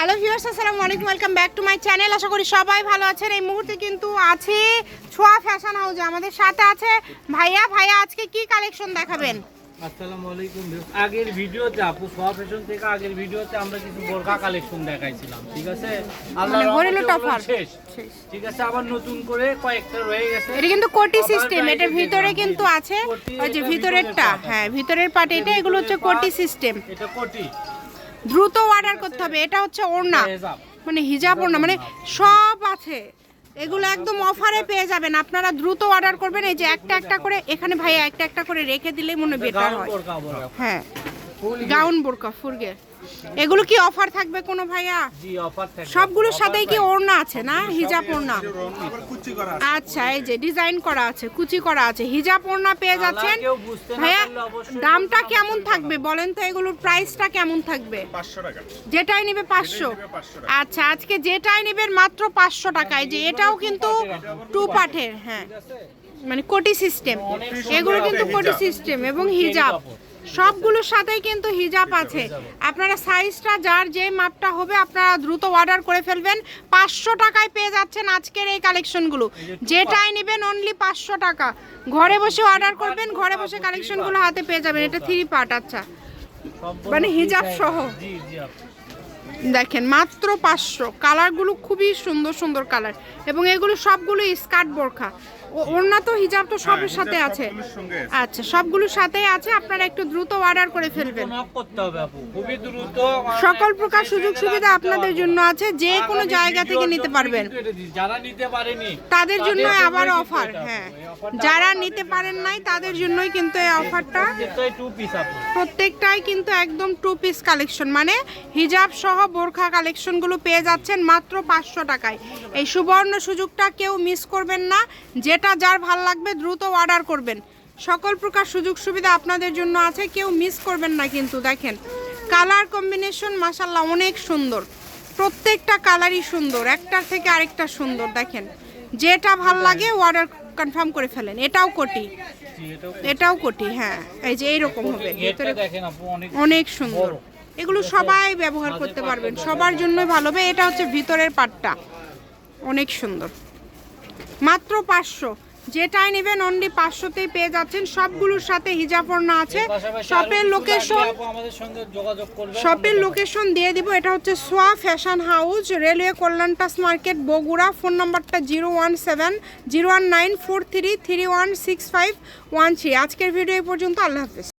Hello viewers আসসালামু আলাইকুম। Welcome back to my channel আশা করি সবাই ভালো আছেন। এই মুহূর্তে কিন্তু আছি ছোঁয়া ফ্যাশন হাউসে আমাদের সাথে আছে ভাইয়া। ভাইয়া আজকে কি কালেকশন দেখাবেন? আসসালামু আলাইকুম আগের ভিডিওতে আপু সোয়া ফ্যাশন থেকে আগের ভিডিওতে আমরা কিছু বোরকা কালেকশন দেখাইছিলাম ঠিক আছে? মানে হরিলো রহমতে শেষ। ঠিক আছে আবার নতুন করে কয়েকটা রয়ে গেছে। এটা কিন্তু কোটি সিস্টেম এটা ভিতরে কিন্তু আছে ওই যে ভিতরেরটা। হ্যাঁ ভিতরের পার্ট এটা এগুলো হচ্ছে কোটি সিস্টেম এটা কোটি। দ্রুত অর্ডার করতে হবে। এটা হচ্ছে ওড়না। মানে হিজাব ওড়না। মানে সব আছে। এগুলো একদম অফারে পেয়ে যাবেন। আপনারা দ্রুত অর্ডার করবেন। এই যে একটা একটা করে এখানে ভাইয়া একটা একটা করে রেখে দিলেই মনে বেটার হয়। হ্যাঁ। গাউন বোরকা ফুরগে এগুলো কি অফার থাকবে কোনো ভাইয়া? জি অফার থাকে সবগুলোর সাথেই কি ওড়না আছে না? হিজাব ওড়না? আচ্ছা এই যে ডিজাইন করা আছে কুচি করা আছে হিজাব ওড়না পেয়ে যাচ্ছেন? কেউ বুঝতে না ভাইয়া দামটা কেমন থাকবে বলেন তো এগুলোর প্রাইসটা কেমন থাকবে? টাকা। যেটাই নেবে পাঁচশো। নেবে 500 আচ্ছা আজকে যেটাই নেবেন মাত্র পাঁচশো টাকায় যে এটাও কিন্তু টু পার্টের হ্যাঁ। মানে কোটি সিস্টেম এগুলো কিন্তু কোটি সিস্টেম এবং হিজাব। সবগুলোর সাথেই কিন্তু হিজাব আছে। আপনারা সাইজটা যার যে মাপটা হবে আপনারা দ্রুত অর্ডার করে ফেলবেন। পাঁচশো টাকায় পেয়ে যাচ্ছেন আজকের এই কালেকশনগুলো যেটাই নেবেন অনলি পাঁচশো টাকা। ঘরে বসে অর্ডার করবেন ঘরে বসে কালেকশনগুলো হাতে পেয়ে যাবেন। এটা থ্রি পার্ট আচ্ছা। মানে হিজাব সহ। দেখেন মাত্র পাঁচশো। কালারগুলো খুবই সুন্দর সুন্দর কালার। এবং এগুলো সবগুলো স্কার্ট বোরখা। ওড়না তো হিজাব তো সবের সাথে আছে। আচ্ছা সবগুলোর সাথেই আছে। আপনারা একটু দ্রুত অর্ডার করে ফেলবেন। সকল প্রকার সুযোগ সুবিধা আপনাদের জন্য আছে। যে কোনো জায়গা থেকে নিতে পারবেন। তাদের জন্য জন্যই আবার অফার হ্যাঁ। যারা নিতে পারেন নাই তাদের জন্যই কিন্তু এই অফারটা প্রত্যেকটাই কিন্তু একদম টু পিস কালেকশন মানে হিজাব সহ বোরখা কালেকশনগুলো পেয়ে যাচ্ছেন মাত্র পাঁচশো টাকায়। এই সুবর্ণ সুযোগটা কেউ মিস করবেন না। যেটা যার ভালো লাগবে দ্রুত অর্ডার করবেন। সকল প্রকার সুযোগ সুবিধা আপনাদের জন্য আছে কেউ মিস করবেন না কিন্তু দেখেন। কালার কম্বিনেশন মাসাল্লাহ অনেক সুন্দর। প্রত্যেকটা কালারই সুন্দর একটার থেকে আরেকটা সুন্দর দেখেন। যেটা ভালো লাগে অর্ডার কনফার্ম করে ফেলেন। এটাও কোটি। এটাও কোটি। হ্যাঁ। এই যে এইরকম হবে। ভেতরে অনেক সুন্দর। এগুলো সবাই ব্যবহার করতে পারবেন। সবার জন্যই ভালো। হবে এটা হচ্ছে ভিতরের পাটটা। অনেক সুন্দর। মাত্র পাঁচশো। যেটাই নেবেন অনলি পাঁচশোতেই পেয়ে যাচ্ছেন। সবগুলোর সাথে হিজাব আছে। শপের লোকেশন শপের লোকেশন দিয়ে দিব। এটা হচ্ছে সোয়া ফ্যাশন হাউস রেলওয়ে কল্যাণটাস মার্কেট বগুড়া। ফোন নাম্বারটা zero one seven zero one nine four three three one six five one three. আজকের ভিডিও এই পর্যন্ত। আল্লাহ হাফিজ।